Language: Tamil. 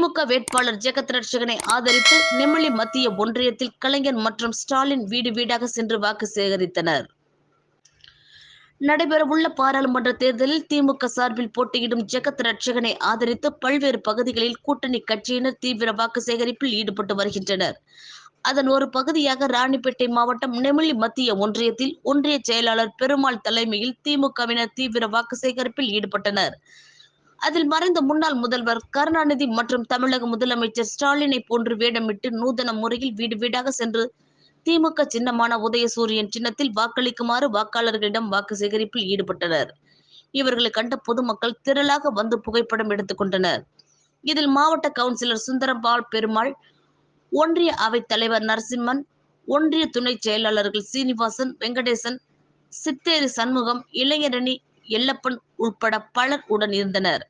திமுக வேட்பாளர் ஜெகத் ரட்சகனை ஆதரித்து நெமிலி மத்திய ஒன்றியத்தில் கலைஞர் மற்றும் ஸ்டாலின் வீடு வீடாக சென்று வாக்கு சேகரித்தனர். நடைபெறவுள்ள பாராளுமன்ற தேர்தலில் திமுக சார்பில் போட்டியிடும் ஜெகத் ரட்சகனை ஆதரித்து பல்வேறு பகுதிகளில் கூட்டணி கட்சியினர் தீவிர வாக்கு சேகரிப்பில் ஈடுபட்டு வருகின்றனர். அதன் ஒரு பகுதியாக ராணிப்பேட்டை மாவட்டம் நெமிலி மத்திய ஒன்றியத்தில் ஒன்றிய செயலாளர் பெருமாள் தலைமையில் திமுகவினர் தீவிர வாக்கு சேகரிப்பில் ஈடுபட்டனர். அதில் மறைந்த முன்னாள் முதல்வர் கருணாநிதி மற்றும் தமிழக முதலமைச்சர் ஸ்டாலினை போன்று வேடமிட்டு நூதன முறையில் வீடு வீடாக சென்று திமுக சின்னமான உதயசூரியன் சின்னத்தில் வாக்களிக்குமாறு வாக்காளர்களிடம் வாக்கு சேகரிப்பில் ஈடுபட்டனர். இவர்களை கண்ட பொதுமக்கள் திரளாக வந்து புகைப்படம் எடுத்துக் கொண்டனர். இதில் மாவட்ட கவுன்சிலர் சுந்தரபால் பெருமாள் ஒன்றிய அவைத் தலைவர் நரசிம்மன் ஒன்றிய துணை செயலாளர்கள் சீனிவாசன் வெங்கடேசன் சித்தேரி சண்முகம் இளைஞரணி எல்லப்பன் உட்பட பலர் உடன் இருந்தனர்.